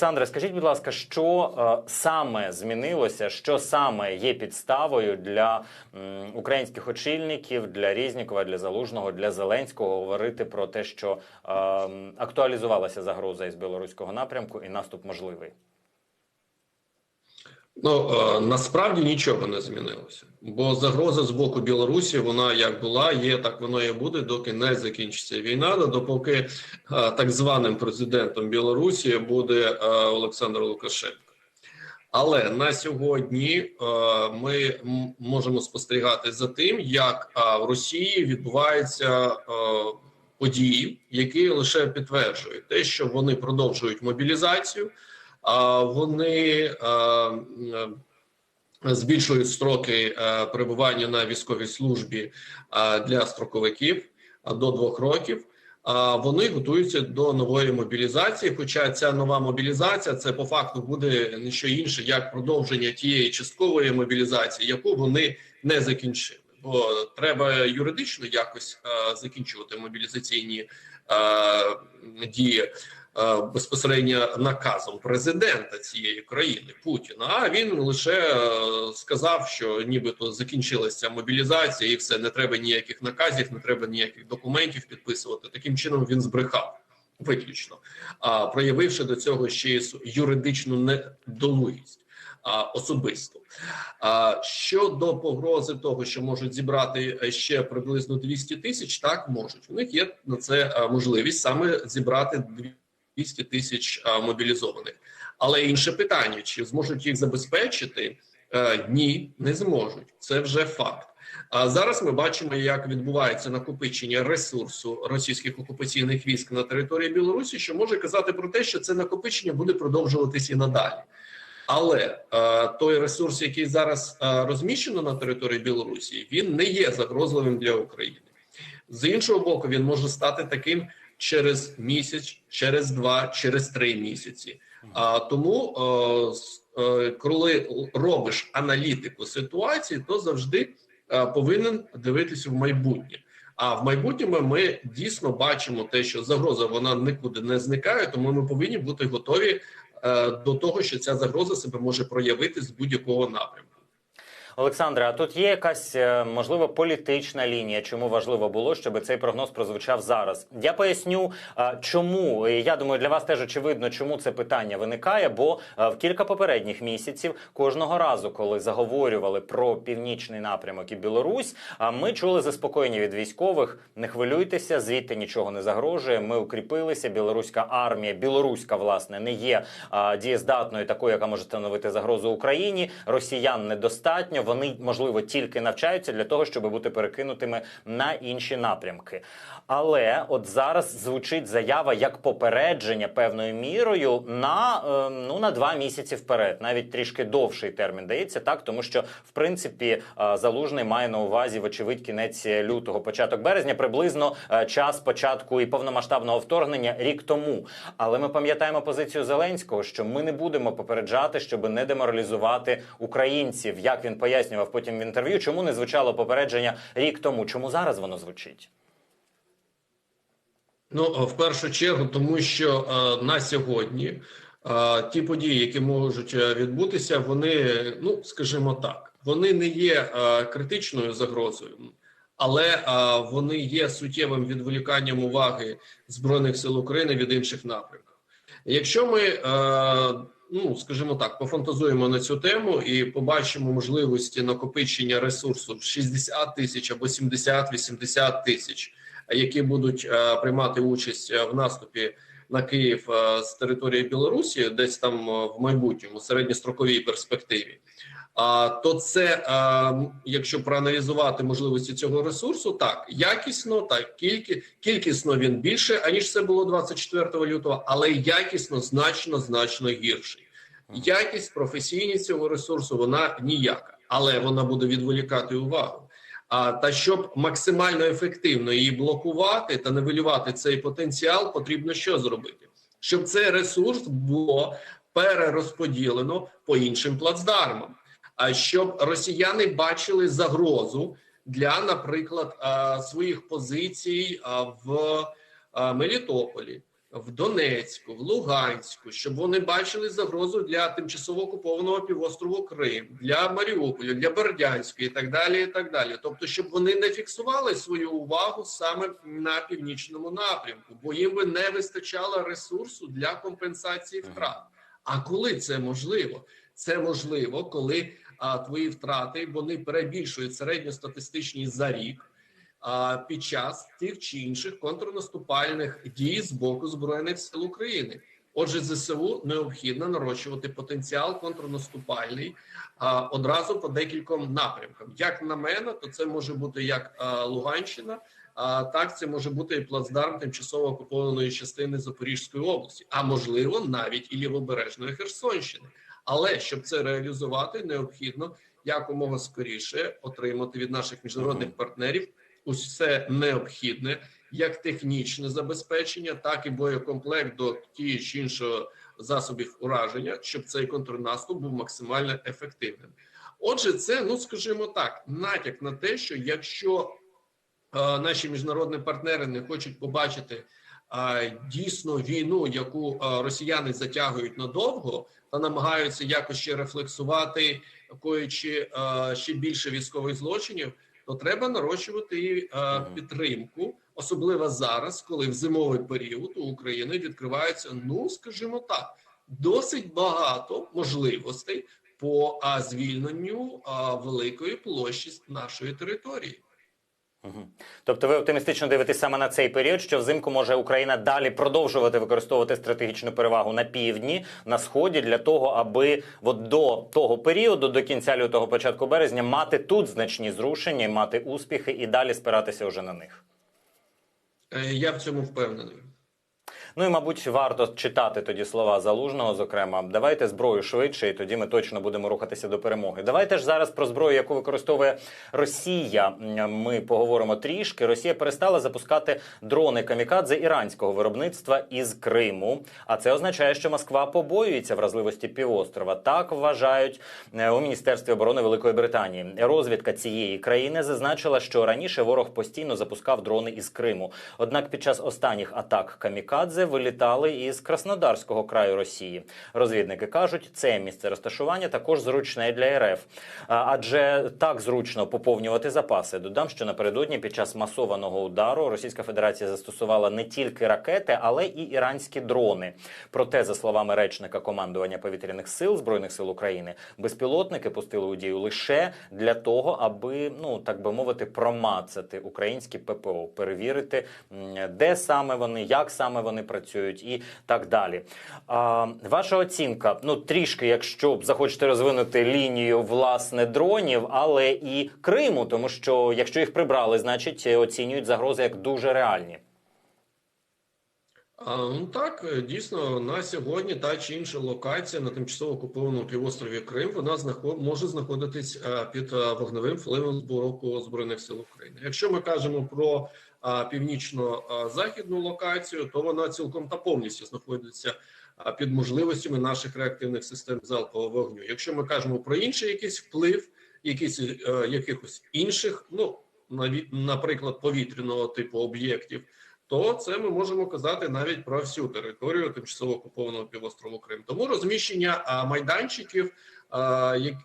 Олександре, скажіть, будь ласка, що е, саме змінилося, що саме є підставою для м, українських очільників, для Різнікова, для Залужного, для Зеленського говорити про те, що е, актуалізувалася загроза із білоруського напрямку і наступ можливий? Ну е, насправді нічого не змінилося, бо загроза з боку Білорусі вона як була, є так воно і буде, доки не закінчиться війна. Допоки е, так званим президентом Білорусі буде е, Олександр Лукашенко. Але на сьогодні ми можемо спостерігати за тим, як в Росії відбуваються події, які лише підтверджують те, що вони продовжують мобілізацію. Вони е, е, збільшують строки е, перебування на військовій службі для строковиків до двох років. А вони готуються до нової мобілізації. Хоча ця нова мобілізація це по факту буде не що інше, як продовження тієї часткової мобілізації, яку вони не закінчили. Бо треба юридично якось закінчувати мобілізаційні дії безпосередньо наказом президента цієї країни Путіна. А він лише е, сказав, що нібито закінчилася мобілізація, і все не треба ніяких наказів, не треба ніяких документів підписувати. Таким чином він збрехав виключно, а проявивши до цього ще й юридичну недолугість. А, особисто а щодо погрози того, що можуть зібрати е, ще приблизно 200 тисяч, так можуть. У них є на це е, можливість саме зібрати 200 тисяч мобілізованих. Але інше питання: чи зможуть їх забезпечити? Е, Ні, не зможуть. Це вже факт. А зараз ми бачимо, як відбувається накопичення ресурсу російських окупаційних військ на території Білорусі, що може казати про те, що це накопичення буде продовжуватись і надалі. Але е, той ресурс, який зараз е, розміщено на території Білорусі, він не є загрозливим для України. З іншого боку, він може стати таким через місяць, через два, через три місяці. А тому, е, е, коли робиш аналітику ситуації, то завжди е, повинен дивитися в майбутнє. А в майбутньому ми дійсно бачимо те, що загроза вона нікуди не зникає, тому ми повинні бути готові е, до того, що ця загроза себе може проявити з будь-якого напрямку. Олександре, а тут є якась е, можливо політична лінія, чому важливо було, щоб цей прогноз прозвучав зараз. Я поясню, е, чому я думаю, для вас теж очевидно, чому це питання виникає. Бо е, в кілька попередніх місяців кожного разу, коли заговорювали про північний напрямок і Білорусь, ми чули заспокоєння від військових: не хвилюйтеся, звідти нічого не загрожує. Ми укріпилися. Білоруська армія, білоруська власне не є дієздатною, такою, яка може становити загрозу Україні. Росіян недостатньо. Вони можливо тільки навчаються для того, щоб бути перекинутими на інші напрямки. Але от зараз звучить заява як попередження певною мірою на е, ну на два місяці вперед, навіть трішки довший термін дається так, тому що в принципі е, залужний має на увазі вочевидь кінець лютого, початок березня, приблизно е, час початку і повномасштабного вторгнення рік тому. Але ми пам'ятаємо позицію Зеленського, що ми не будемо попереджати, щоб не деморалізувати українців. Як він пояснював потім в інтерв'ю, чому не звучало попередження рік тому? Чому зараз воно звучить? Ну, е, в першу чергу, тому що е, на сьогодні е, ті події, які можуть е, відбутися, вони, ну скажімо так, вони не є е, критичною загрозою, але е, вони є суттєвим відволіканням уваги збройних сил України від інших напрямків. Якщо ми, е, ну скажімо так, пофантазуємо на цю тему і побачимо можливості накопичення ресурсу в 60 тисяч або 70-80 тисяч які будуть е, приймати участь е, в наступі на Київ е, з території Білорусі, десь там е, в майбутньому середньостроковій перспективі. То це, якщо проаналізувати можливості цього ресурсу, так якісно, так кількі, кількісно він більше аніж це було 24 лютого, але якісно значно значно гірший. Якість професійність цього ресурсу вона ніяка, але вона буде відволікати увагу. А та щоб максимально ефективно її блокувати та нивелювати цей потенціал, потрібно що зробити, щоб цей ресурс було перерозподілено по іншим плацдармам, щоб росіяни бачили загрозу для, наприклад, своїх позицій в Мелітополі, в Донецьку, в Луганську, щоб вони бачили загрозу для тимчасово окупованого півострову Крим, для Маріуполя, для Бердянська і так далі. І так далі. Тобто, щоб вони не фіксували свою увагу саме на північному напрямку, бо їм би не вистачало ресурсу для компенсації втрат. А коли це можливо? Це можливо, коли а, твої втрати вони перебільшують середньостатистичні за рік а, під час тих чи інших контрнаступальних дій з боку збройних сил України. Отже, ЗСУ необхідно нарощувати потенціал контрнаступальний а, одразу по декільком напрямкам. Як на мене, то це може бути як а, Луганщина, а так це може бути і плацдарм тимчасово окупованої частини Запорізької області, а можливо навіть і лівобережної Херсонщини. Але щоб це реалізувати, необхідно якомога скоріше отримати від наших міжнародних партнерів усе необхідне, як технічне забезпечення, так і боєкомплект до тієї чи іншого засобів ураження, щоб цей контрнаступ був максимально ефективним. Отже, це ну скажімо так, натяк на те, що якщо е, наші міжнародні партнери не хочуть побачити дійсно війну, яку росіяни затягують надовго, та намагаються якось ще рефлексувати, коючи ще більше військових злочинів, то треба нарощувати підтримку, особливо зараз, коли в зимовий період у України відкривається, ну скажімо так, досить багато можливостей по звільненню великої площі нашої території. Тобто ви оптимістично дивитесь саме на цей період, що взимку може Україна далі продовжувати використовувати стратегічну перевагу на півдні, на сході, для того, аби от до того періоду, до кінця лютого, початку березня, мати тут значні зрушення, мати успіхи і далі спиратися вже на них. Е, Я в цьому впевнений. Ну і мабуть, варто читати тоді слова залужного. Зокрема, давайте зброю швидше, і тоді ми точно будемо рухатися до перемоги. Давайте ж зараз про зброю, яку використовує Росія. Ми поговоримо трішки. Росія перестала запускати дрони камікадзе іранського виробництва із Криму. А це означає, що Москва побоюється вразливості півострова. Так вважають е, у міністерстві оборони Великої Британії. Розвідка цієї країни зазначила, що раніше ворог постійно запускав дрони із Криму. Однак під час останніх атак камікадзе вилітали із Краснодарського краю Росії. Розвідники кажуть, це місце розташування також зручне для РФ, адже так зручно поповнювати запаси. Додам, що напередодні під час масованого удару Російська Федерація застосувала не тільки ракети, але і іранські дрони. Проте, за словами речника командування повітряних сил збройних сил України, безпілотники пустили у дію лише для того, аби ну так би мовити, промацати українські ППО, перевірити, де саме вони, як саме вони працюють, і так далі. А, ваша оцінка, ну трішки, якщо захочете розвинути лінію власне дронів, але і Криму, тому що якщо їх прибрали, значить оцінюють загрози як дуже реальні. Ну так, е, дійсно, на сьогодні та чи інша локація на тимчасово окупованому півострові Крим вона знаход... може знаходитись а, під вогневим впливом з боку збройних сил України. Якщо ми кажемо про північно-західну локацію, то вона цілком та повністю знаходиться під можливостями наших реактивних систем залпового вогню. Якщо ми кажемо про інший якийсь вплив, якийсь е, якихось інших, ну наприклад, повітряного типу об'єктів то це ми можемо казати навіть про всю територію тимчасово окупованого півострову Крим. Тому розміщення майданчиків,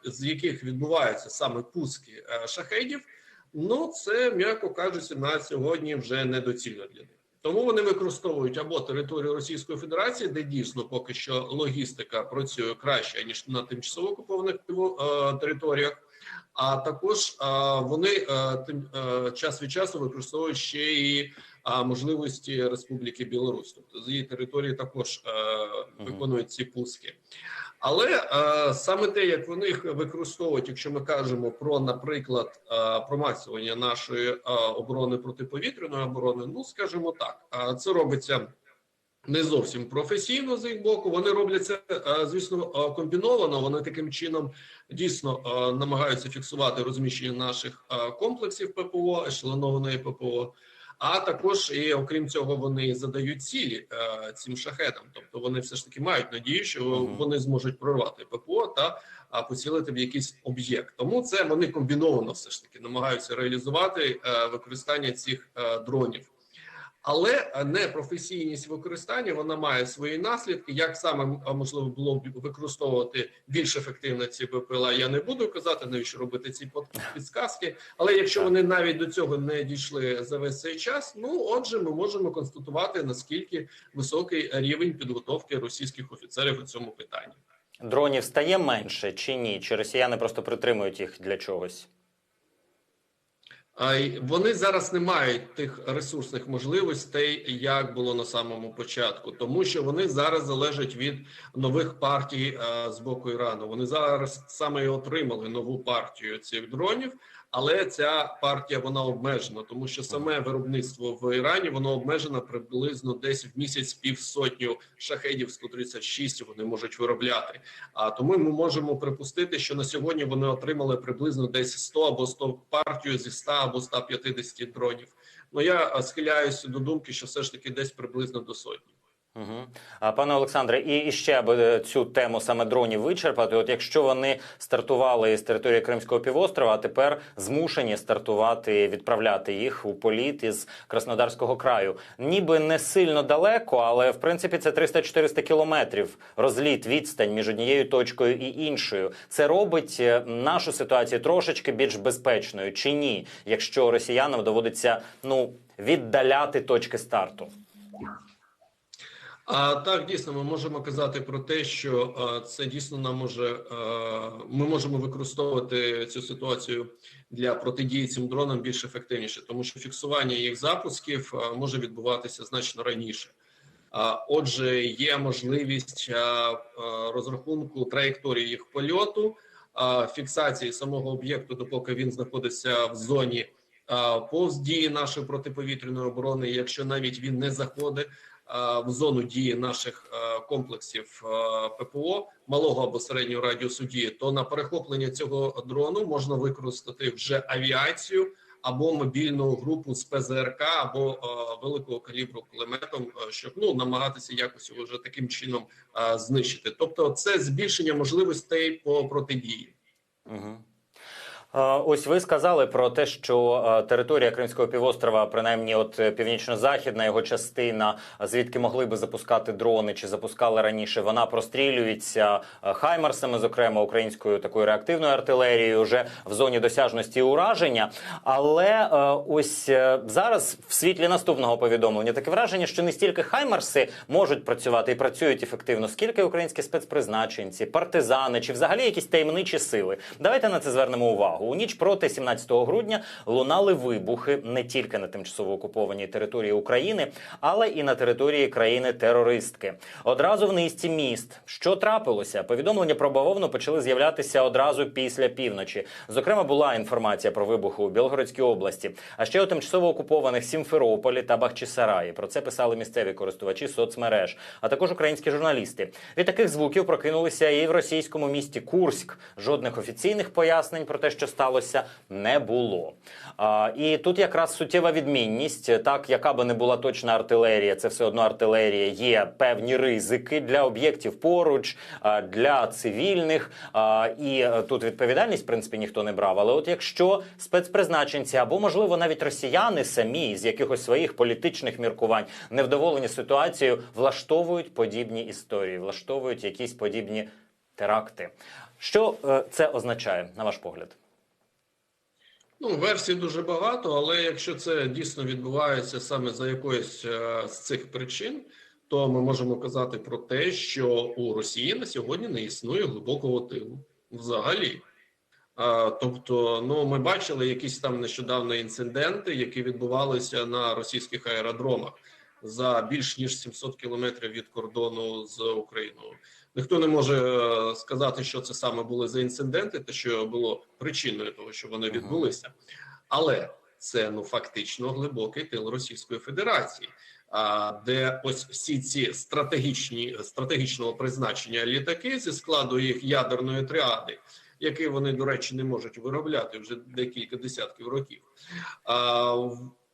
з яких відбуваються саме пуски а, шахедів, ну це м'яко кажучи, на сьогодні вже недоцільно для них. Тому вони використовують або територію Російської Федерації, де дійсно поки що логістика працює краще ніж на тимчасово окупованих е, територіях. А також е, вони е, тим час від часу використовують ще і можливості Республіки Білорусь, тобто з її території також виконують ці пуски. Але е, саме те, як вони їх використовують, якщо ми кажемо про, наприклад, е, промацювання нашої е, оборони протиповітряної оборони, ну скажімо так, е, це робиться. Не зовсім професійно з їх боку. Вони роблять це, е, звісно, е, комбіновано. Вони таким чином дійсно е, намагаються фіксувати розміщення наших е, комплексів ППО, ешелонованої ППО. А також і окрім цього вони задають цілі е, цим шахетам. Тобто вони все ж таки мають надію, що вони зможуть прорвати ППО та а, поцілити в якийсь об'єкт. Тому це вони комбіновано все ж таки намагаються реалізувати е, використання цих е, дронів. Але е, непрофесійність використання вона має свої наслідки. Як саме можливо було б використовувати більш ефективно ці БПЛА, я не буду казати, навіщо робити ці підсказки. Але якщо вони навіть до цього не дійшли за весь цей час, ну отже, ми можемо констатувати наскільки високий рівень підготовки російських офіцерів у цьому питанні. Дронів стає менше чи ні? Чи росіяни просто притримують їх для чогось? Вони зараз не мають тих ресурсних можливостей, як було на самому початку, тому що вони зараз залежать від нових партій е, з боку Ірану. Вони зараз саме і отримали нову партію цих дронів, але ця партія вона обмежена, тому що саме виробництво в Ірані воно обмежено приблизно десь в місяць півсотню шахедів 136 вони можуть виробляти. А тому ми можемо припустити, що на сьогодні вони отримали приблизно десь 100 або 100 партію зі 100 або 150 дронів. Ну я схиляюся до думки, що все ж таки десь приблизно до сотні. Угу. А пане Олександре, і, і ще аби е, цю тему саме дронів вичерпати. От якщо вони стартували з території Кримського півострова, а тепер змушені стартувати, відправляти їх у політ із Краснодарського краю, ніби не сильно далеко, але в принципі це 300-400 кілометрів розліт, відстань між однією точкою і іншою. Це робить е, нашу ситуацію трошечки більш безпечною, чи ні, якщо росіянам доводиться ну віддаляти точки старту. А так дійсно ми можемо казати про те, що е, це дійсно нам може е, ми можемо використовувати цю ситуацію для протидії цим дронам більш ефективніше, тому що фіксування їх запусків е, може відбуватися значно раніше. А отже, є можливість е, е, розрахунку траєкторії їх польоту, е, фіксації самого об'єкту, допоки він знаходиться в зоні повз дії нашої протиповітряної оборони, якщо навіть він не заходить в зону дії наших е, комплексів е, ППО малого або середнього радіусу дії, то на перехоплення цього дрону можна використати вже авіацію або мобільну групу з ПЗРК, або е, великого калібру кулеметом, е, щоб ну намагатися якось його вже таким чином е, знищити. Тобто, це збільшення можливостей по протидії. Угу. Ось ви сказали про те, що територія Кримського півострова, принаймні, от е, північно-західна його частина, звідки могли би запускати дрони чи запускали раніше, вона прострілюється е, хаймарсами, зокрема українською такою реактивною артилерією, вже в зоні досяжності ураження. Але е, ось зараз, в світлі наступного повідомлення, таке враження, що не стільки хаймарси можуть працювати і працюють ефективно, скільки українські спецпризначенці, партизани чи взагалі якісь таємничі сили. Давайте на це звернемо увагу. У ніч проти 17 грудня лунали вибухи не тільки на тимчасово окупованій території України, але і на території країни-терористки. Одразу в низці міст. Що трапилося? Повідомлення про бавовну почали з'являтися одразу після півночі. Зокрема, була інформація про вибухи у Білгородській області, а ще у тимчасово окупованих Сімферополі та Бахчисараї. Про це писали місцеві користувачі соцмереж, а також українські журналісти. Від таких звуків прокинулися і в російському місті Курськ. Жодних офіційних пояснень про те, що сталося, не було. А, і тут якраз суттєва відмінність, так яка би не була точна артилерія, це все одно артилерія. Є певні ризики для об'єктів поруч, для цивільних. І е, тут відповідальність, в принципі, ніхто не брав. Але от якщо спецпризначенці або можливо навіть росіяни самі з якихось своїх політичних міркувань невдоволені ситуацією, влаштовують подібні історії, влаштовують якісь подібні теракти. Що е, це означає, на ваш погляд? Ну, версій дуже багато, але якщо це дійсно відбувається саме за якоюсь е, з цих причин, то ми можемо казати про те, що у Росії на сьогодні не існує глибокого тилу взагалі. А, тобто, ну ми бачили якісь там нещодавно інциденти, які відбувалися на російських аеродромах за більш ніж 700 кілометрів від кордону з Україною. Ніхто не може е, сказати, що це саме були за інциденти, та що було причиною того, що вони відбулися, але це ну фактично глибокий тил Російської Федерації. А де ось всі ці стратегічні стратегічного призначення літаки зі складу їх ядерної тріади, які вони, до речі, не можуть виробляти вже декілька десятків років. А,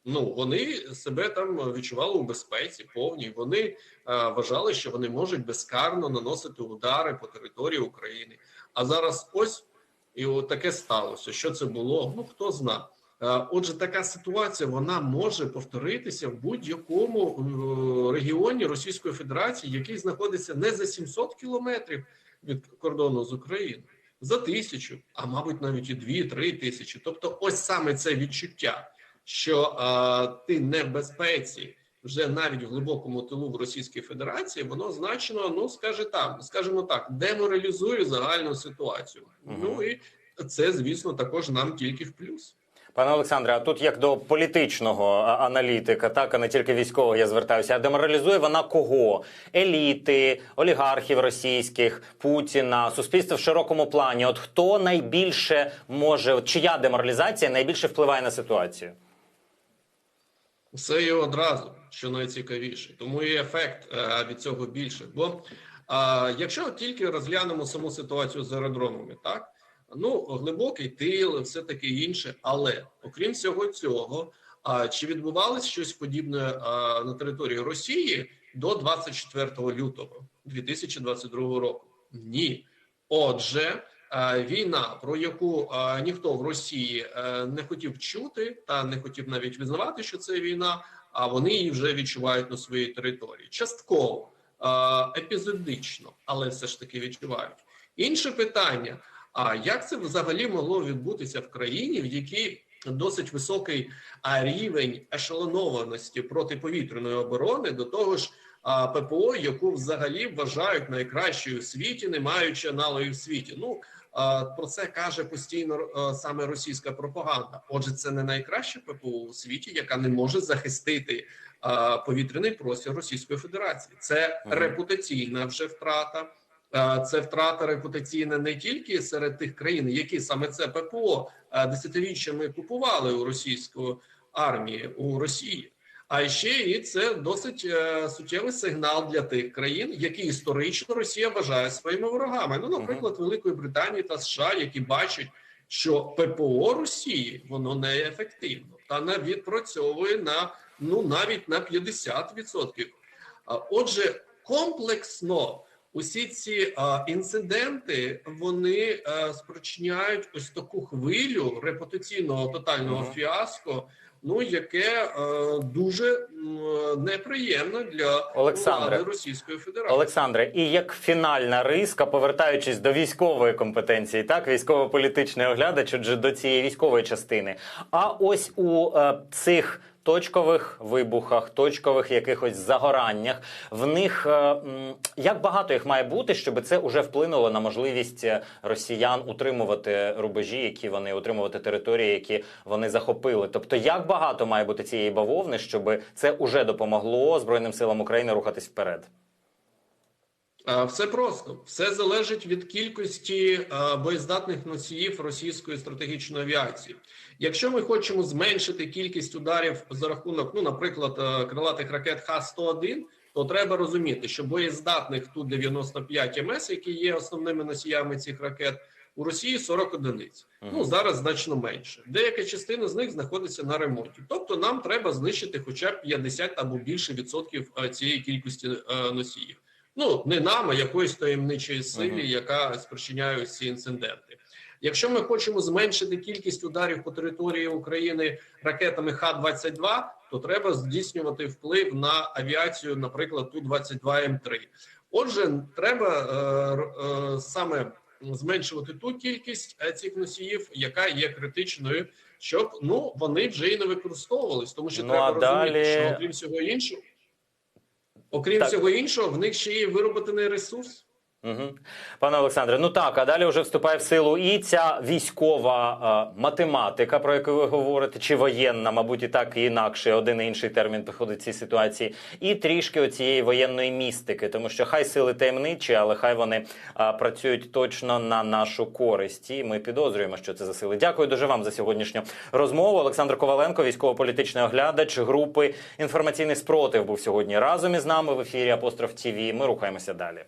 ну вони себе там відчували у безпеці повній. Вони е, вважали, що вони можуть безкарно наносити удари по території України. А зараз ось і таке сталося. Що це було? Ну хто зна. Е, Отже, така ситуація вона може повторитися в будь-якому е, регіоні Російської Федерації, який знаходиться не за 700 кілометрів від кордону з Україною, за тисячу, а мабуть, навіть і дві-три тисячі. Тобто, ось саме це відчуття, що е, ти не в безпеці. Вже навіть в глибокому тилу в Російській Федерації воно значно, ну скаже там, скажімо так, деморалізує загальну ситуацію. Мгм. Ну і це, звісно, також нам тільки в плюс. Пане Олександре, а тут як до політичного аналітика, так а не тільки військового, я звертаюся. А деморалізує вона кого? Еліти, олігархів російських, Путіна, суспільство в широкому плані. От хто найбільше може, чия деморалізація найбільше впливає на ситуацію? Все є одразу, що найцікавіше, тому і ефект е, від цього більше. Бо е, якщо тільки розглянемо саму ситуацію з аеродромами, так ну глибокий тил, все таке інше. Але окрім всього цього, а чи відбувалось щось подібне е, на території Росії до 24 лютого 2022 року? Ні. Отже, війна, про яку е, ніхто в Росії е, не хотів чути, та не хотів навіть визнавати, що це війна, а вони її вже відчувають на своїй території. Частково, е, епізодично, але все ж таки відчувають. Інше питання: а як це взагалі могло відбутися в країні, в якій досить високий рівень ешелонованості протиповітряної оборони, до того ж. ППО, яку взагалі вважають найкращою у світі, не маючи аналогів в світі. Ну про це каже постійно саме російська пропаганда. Отже, це не найкраще ППО у світі, яка не може захистити повітряний простір Російської Федерації. Це репутаційна вже втрата. Це втрата репутаційна не тільки серед тих країн, які саме це ППО десятиріччями купували у російської армії у Росії. А ще і це досить е, суттєвий сигнал для тих країн, які історично Росія вважає своїми ворогами. Ну, наприклад, Великої Британії та США, які бачать, що ППО Росії воно неефективно та не відпрацьовує на ну навіть на 50%. А, Отже, комплексно усі ці а, інциденти вони а, спричиняють ось таку хвилю репутаційного тотального фіаско. Ну, яке е, дуже неприємно для Олександре. влади Російської Федерації. Олександре, і як фінальна риска, повертаючись до військової компетенції, так військово-політичний оглядач, отже, до цієї військової частини. А ось у е, цих точкових вибухах, точкових якихось загораннях, в них е, як багато їх має бути, щоб це вже вплинуло на можливість е, росіян утримувати рубежі, які вони утримувати території, які вони захопили. Тобто, як багато має бути цієї бавовни, щоб це вже допомогло Збройним силам України рухатись вперед? А, Все просто все залежить від кількості боєздатних носіїв російської стратегічної авіації. Якщо ми хочемо зменшити кількість ударів за рахунок, ну, наприклад, е, крилатих ракет Х-101, то треба розуміти, що боєздатних ту 95 МС, які є основними носіями цих ракет, у Росії 40 одиниць. Ну зараз значно менше. Деяка частина з них знаходиться на ремонті. Тобто, нам треба знищити хоча б 50 або більше відсотків е, цієї кількості е, носіїв. Ну не нам, а якоїсь таємничої силі, Мгм. яка спричиняє ці інциденти. Якщо ми хочемо зменшити кількість ударів по території України ракетами Х-22, то треба здійснювати вплив на авіацію, наприклад, Ту-22М3. Отже, треба е, е, саме зменшувати ту кількість е, цих носіїв, яка є критичною, щоб ну вони вже і не використовувались, тому що Ну, треба а розуміти, що окрім всього іншого, окрім Так. всього іншого, в них ще є вироботений ресурс. Угу. Пане Олександре, ну так, а далі вже вступає в силу і ця військова е, математика, про яку ви говорите, чи воєнна, мабуть, і так і інакше, один і інший термін підходить цій ситуації, і трішки оцієї воєнної містики, тому що хай сили таємничі, але хай вони е, працюють точно на нашу користь. І ми підозрюємо, що це за сили. Дякую дуже вам за сьогоднішню розмову. Олександр Коваленко, військово-політичний оглядач групи інформаційний спротив, був сьогодні разом із нами в ефірі Апостроф ТІВІ. Ми рухаємося далі.